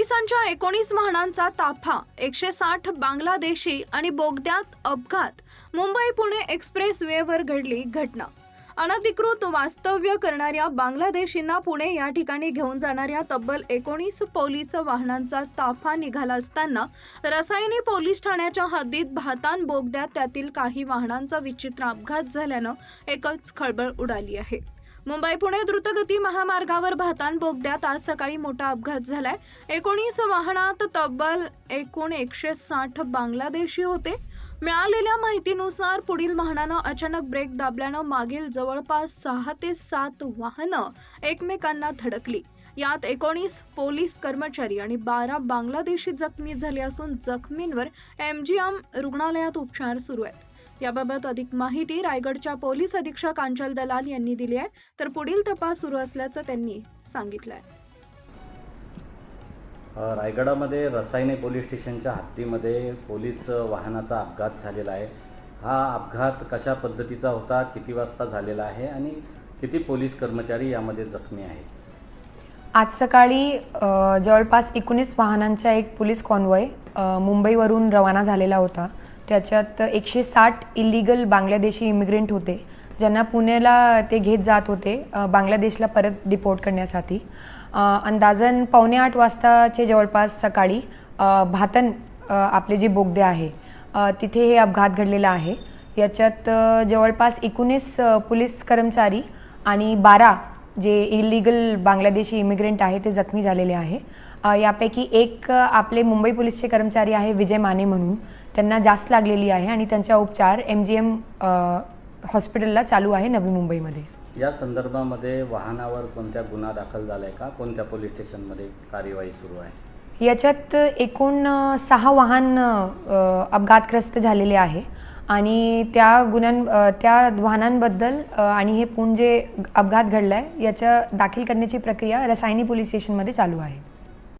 एकोणीस वाहनांचा ताफा एकशे साठ बांगलादेशी आणि बोगद्यात अपघात मुंबई पुणे एक्सप्रेस वेवर घडली घटना. अनधिकृत वास्तव्य करणाऱ्या बांगलादेशींना पुणे या ठिकाणी घेऊन जाणाऱ्या तब्बल एकोणीस पोलीस वाहनांचा ताफा निघाला असताना रसायनी पोलीस ठाण्याच्या हद्दीत भातान बोगद्यात त्यातील काही वाहनांचा विचित्र अपघात झाल्यानं एकच खळबळ उडाली आहे. मुंबई पुणे द्रुतगती महामार्गावर भातान बोगद्यात आज सकाळी मोठा अपघात झालाय. एकोणीस वाहनात तब्बल एकूण एकशे साठ बांगलादेशी होते. मिळालेल्या माहितीनुसार पुढील वाहनानं अचानक ब्रेक दाबल्यानं मागील जवळपास सहा ते सात वाहनं एकमेकांना धडकली. यात एकोणीस पोलीस कर्मचारी आणि बारा बांगलादेशी जखमी झाले असून जखमींवर एमजीएम रुग्णालयात उपचार सुरू आहेत. याबाबत अधिक माहिती रायगडच्या पोलीस अधीक्षक अंचल दलाल यांनी दिली आहे. तर पुढील तपास सुरू असल्याचं त्यांनी सांगितलं आहे रायगडामध्ये रसायने पोलीस स्टेशनच्या हद्दीमध्ये पोलीस वाहनाचा अपघात झालेला आहे. हा अपघात कशा पद्धतीचा होता किती वाजता झालेला आहे आणि किती पोलीस कर्मचारी यामध्ये जखमी आहेत? आज सकाळी जवळपास एकोणीस वाहनांचा एक पोलीस कॉन्वॉय मुंबईवरून रवाना झालेला होता. त्याच्यात एकशे साठ इलिगल बांगलादेशी इमिग्रेंट होते ज्यांना पुण्याला ते घेत जात होते बांगलादेशला परत डिपोर्ट करण्यासाठी. अंदाजन पावणे आठ वाजताचे जवळपास सकाळी भातन आपले जे बोगदे आहे तिथे हे अपघात घडलेला आहे. याच्यात जवळपास एकोणीस पोलीस कर्मचारी आणि बारा जे इलिगल बांगलादेशी इमिग्रेंट आहे ते जखमी झालेले आहे. यापैकी एक आपले मुंबई पोलीसचे कर्मचारी आहे विजय माने म्हणून. त्यांना जास्त लागलेली आहे आणि त्यांचा उपचार एम जी एम हॉस्पिटलला चालू आहे नवी मुंबईमध्ये. या संदर्भामध्ये वाहनावर कोणत्या गुन्हा दाखल झाला आहे का? कोणत्या पोलीस स्टेशनमध्ये कार्यवाही सुरू आहे? याच्यात एकूण सहा वाहन अपघातग्रस्त झालेले आहे. आणि त्या गुन्ह्यां त्या वाहनांबद्दल आणि हे पूण जे अपघात घडला आहे याच्या दाखल करण्याची प्रक्रिया रसायनी पोलीस स्टेशनमध्ये चालू आहे.